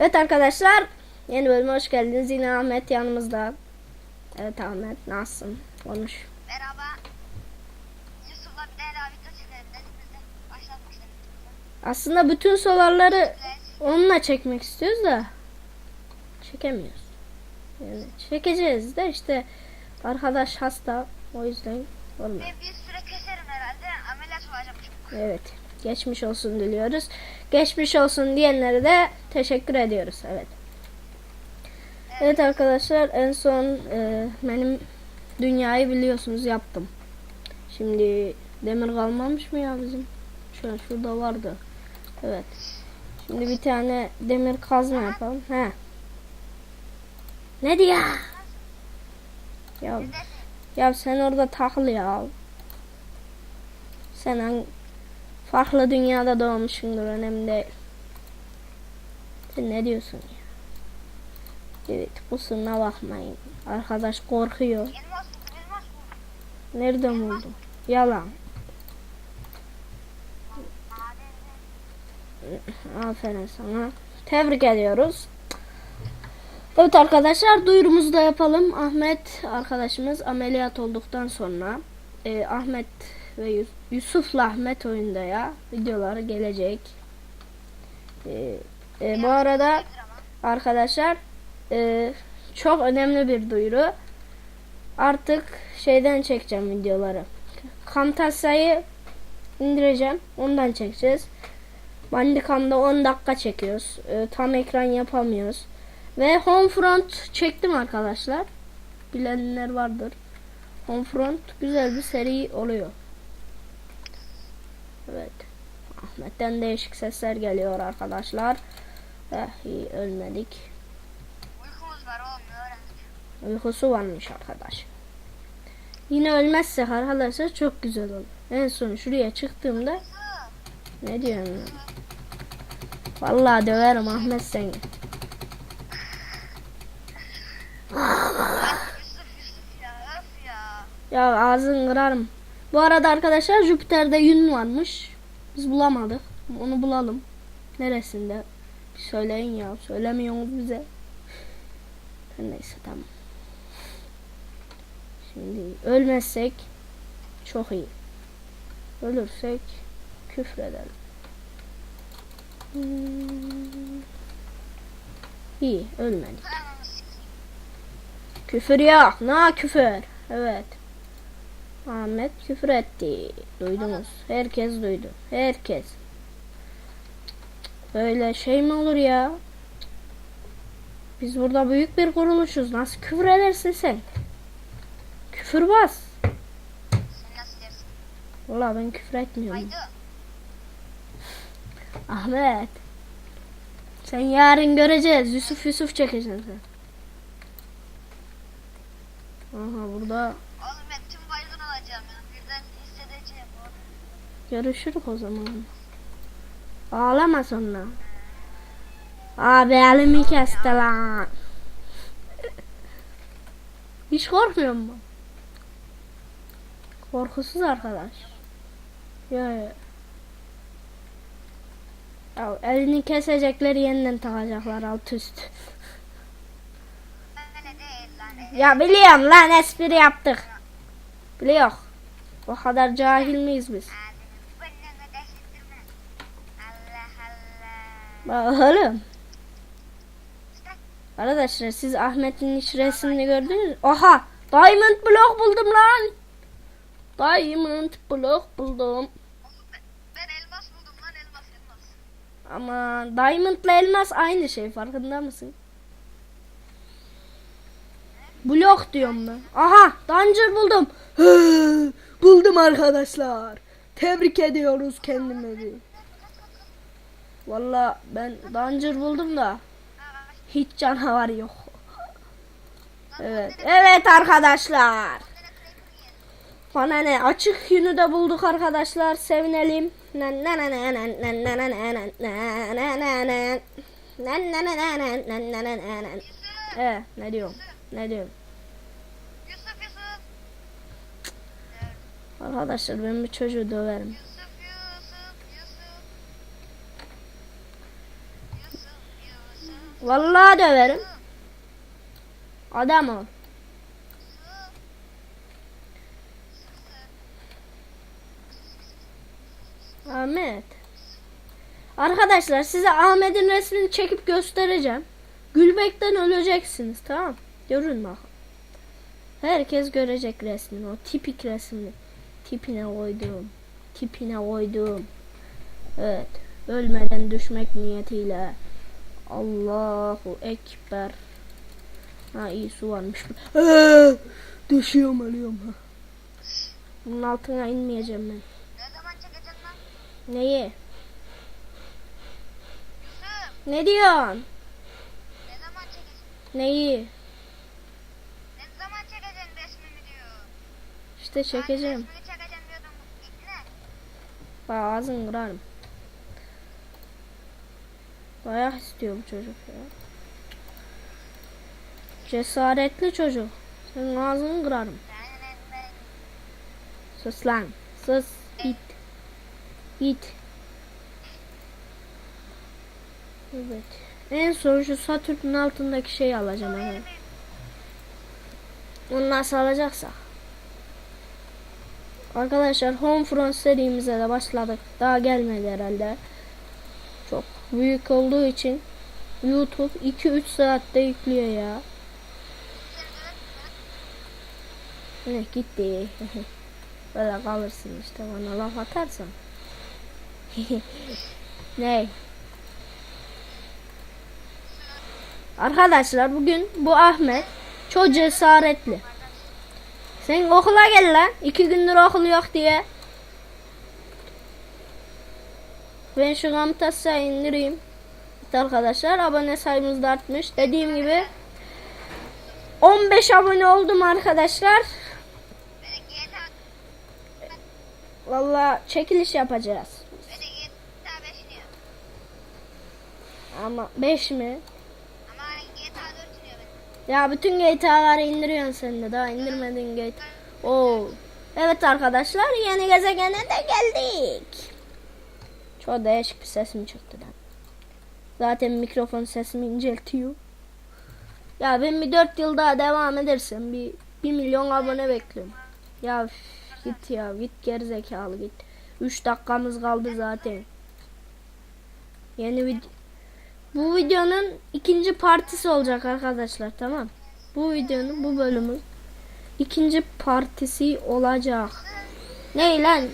Evet arkadaşlar yeni bölüme hoş geldiniz. Yine Ahmet yanımızda. Evet Ahmet nasılsın? Konuş. Merhaba. Yusuf'la bir daha video çekelim dedik biz de başlatmıştık. Aslında bütün solarları onunla çekmek istiyoruz da çekemiyoruz. Yani çekeceğiz de işte arkadaş hasta o yüzden olmuyor. Ve bir süre keserim herhalde. Ameliyat olacağım çünkü. Evet. Geçmiş olsun diliyoruz. Geçmiş olsun diyenlere de teşekkür ediyoruz. Evet. Evet arkadaşlar en son e, benim dünyayı biliyorsunuz yaptım. Şimdi demir kalmamış mı ya bizim? Şöyle şurada vardı. Evet. Şimdi bir tane demir kazma yapalım. He. Ne diyor? Ya, ya sen orada takıl ya. Sen hangi, farklı dünyada doğmuşsundur önemli değil. Sen ne diyorsun ya? Evet kusuruna bakmayın. Arkadaş korkuyor. Nereden buldun? Yalan. Aferin sana. Tebrik ediyoruz. Evet arkadaşlar duyurumuzu da yapalım. Ahmet arkadaşımız ameliyat olduktan sonra e, Ahmet ve Yus- Yusuf'la Ahmet oyunda ya videoları gelecek. E, e, bu arada arkadaşlar e, çok önemli bir duyuru. Artık şeyden çekeceğim videoları. Camtasia'yı indireceğim. Ondan çekeceğiz. Bandicam'da 10 dakika çekiyoruz. E, tam ekran yapamıyoruz. Ve Homefront çektim arkadaşlar. Bilenler vardır. Homefront güzel bir seri oluyor. Evet. Ahmet'ten değişik sesler geliyor arkadaşlar. Eh iyi ölmedik. Uykumuz var oğlum öğrendik. Uykusu varmış arkadaş. Yine ölmezsek arkadaşlar çok güzel olur. En son şuraya çıktığımda ne diyorum ya? Vallahi döverim Ahmet seni. Yusuf ya ağzını kırarım. Bu arada arkadaşlar Jüpiter'de yün varmış. Biz bulamadık. Onu bulalım. Neresinde? Bir söyleyin ya. Söylemiyorsunuz bize. Neyse tamam. Şimdi ölmezsek çok iyi. Ölürsek küfredelim. Hmm. İyi ölmedik. Küfür yok. Ne küfür? Evet. Ahmet küfür etti. Duydunuz. Herkes duydu. Herkes. Böyle şey mi olur ya? Biz burada büyük bir kuruluşuz. Nasıl küfür edersin sen? Küfür bas. Sen nasıl dersin? Valla ben küfür etmiyorum. Haydi. Ahmet. Sen yarın göreceğiz. Yusuf Yusuf çekeceksin sen. Aha burada Oğlum ben tüm baygın olacağım ya. Birden hissedeceğim oğlum. Görüşürük o zaman. Ağlama sonra. Abi elimi kesti lan. Hiç korkmuyor mu? Korkusuz arkadaş. Ya ya. Ya elini kesecekler yeniden takacaklar alt üst. Ya biliyorum lan espri yaptık. Biliyor. O kadar cahil miyiz biz? Allah Allah. Bak oğlum. Arkadaşlar siz Ahmet'in iç resmini gördünüz mü? Aha! Diamond block buldum lan. Diamond block buldum. Ben, elmas buldum lan elmas elmas. Ama diamondla elmas aynı şey farkında mısın? Blok diyorum ben. Aha! Danger buldum. buldum arkadaşlar. Tebrik ediyoruz kendimizi. Valla ben dancır buldum da hiç canavar yok. Evet. Evet arkadaşlar. Bana ne açık yünü de bulduk arkadaşlar. Sevinelim. Evet ne diyorum? Ne diyorum? Arkadaşlar ben bu çocuğu döverim. Vallahi döverim. Adam ol. Ahmet. Arkadaşlar size Ahmet'in resmini çekip göstereceğim. Gülmekten öleceksiniz tamam Görün bakın. Herkes görecek resmini. O tipik resmini. Tipine koydum. Tipine koydum. Evet. Ölmeden düşmek niyetiyle. Allahu Ekber. Ha iyi su varmış. Ee, düşüyorum ölüyorum ha. Bunun altına inmeyeceğim ben. Ne zaman çekeceksin lan? Neyi? Yusuf Ne diyorsun? ne zaman çekeceksin? Neyi? Ne zaman çekeceksin resmimi diyor. İşte çekeceğim. Ben resmini çekeceğim diyordum. Bak ağzını kırarım. Dayak istiyor bu çocuk ya. Cesaretli çocuk. Senin ağzını kırarım. Sus lan. Sus. Git. Git. Evet. En son şu Satürn'ün altındaki şeyi alacağım. Evet. Onu nasıl alacaksak. Arkadaşlar Homefront serimize de başladık. Daha gelmedi herhalde. Büyük olduğu için YouTube 2-3 saatte yüklüyor ya. Ne gitti. Böyle kalırsın işte bana laf atarsan. ne? Arkadaşlar bugün bu Ahmet çok cesaretli. Sen okula gel lan. İki gündür okul yok diye. Ben şu Camtas'ı indireyim. Evet arkadaşlar abone sayımız da artmış. Dediğim gibi 15 abone oldum arkadaşlar. Valla çekiliş yapacağız. böyle GTA 5 iniyor. Ama 5 mi? Ama GTA 4 iniyor benim. Ya bütün GTA'ları indiriyorsun sen de. Daha indirmedin GTA. Oo. Evet arkadaşlar yeni gezegene de geldik. Çok değişik bir sesim çıktı lan. Zaten mikrofon sesimi inceltiyor. Ya ben bir 4 yıl daha devam edersem bir 1 milyon abone bekliyorum. Ya git ya git gerizekalı git. 3 dakikamız kaldı zaten. Yeni video bu videonun ikinci partisi olacak arkadaşlar tamam. Bu videonun bu bölümün ikinci partisi olacak. Ne lan?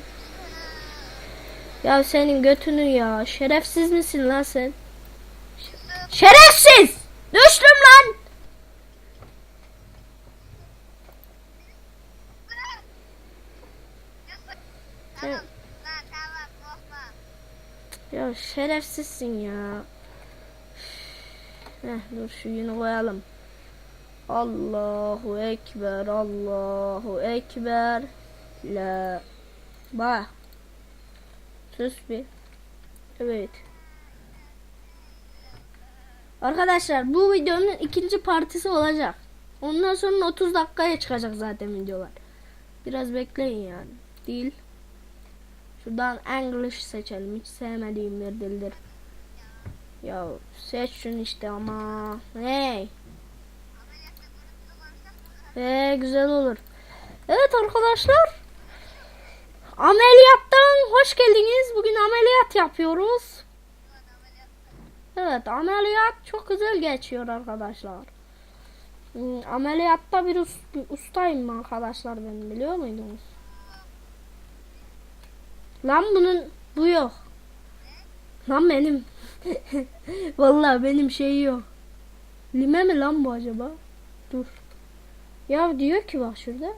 Ya senin götünü ya. Şerefsiz misin lan sen? Şerefsiz! Düştüm lan! Ya şerefsizsin ya. Heh, dur şu yünü koyalım. Allahu Ekber, Allahu Ekber. La. Bak. Sus bir. Evet. Arkadaşlar bu videonun ikinci partisi olacak. Ondan sonra 30 dakikaya çıkacak zaten videolar. Biraz bekleyin yani. Değil. Şuradan English seçelim. Hiç sevmediğim bir dildir. Ya seç şunu işte ama. Hey. Ee, güzel olur. Evet arkadaşlar. Ameliyattan hoş geldiniz. Bugün ameliyat yapıyoruz. Evet ameliyat çok güzel geçiyor arkadaşlar. Hmm, Ameliyatta bir, us- bir ustayım arkadaşlar ben biliyor muydunuz? Lan bunun bu yok. Lan benim. Vallahi benim şey yok. Lime mi lan bu acaba? Dur. Ya diyor ki bak şurada.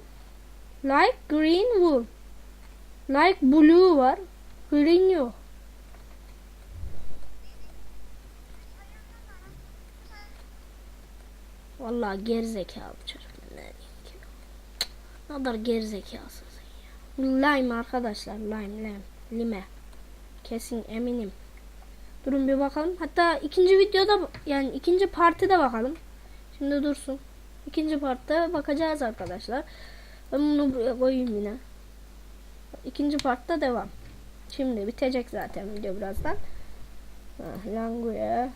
Like green wool. Like blue var. Green yok. Vallahi gerizekalı çocuk. Ne kadar gerizekalısın sen ya. Lime arkadaşlar. Lime, lime. Lime. Kesin eminim. Durun bir bakalım. Hatta ikinci videoda yani ikinci partide bakalım. Şimdi dursun. İkinci partta bakacağız arkadaşlar. Ben bunu buraya koyayım yine. İkinci partta devam. Şimdi bitecek zaten video birazdan. Ah, Languya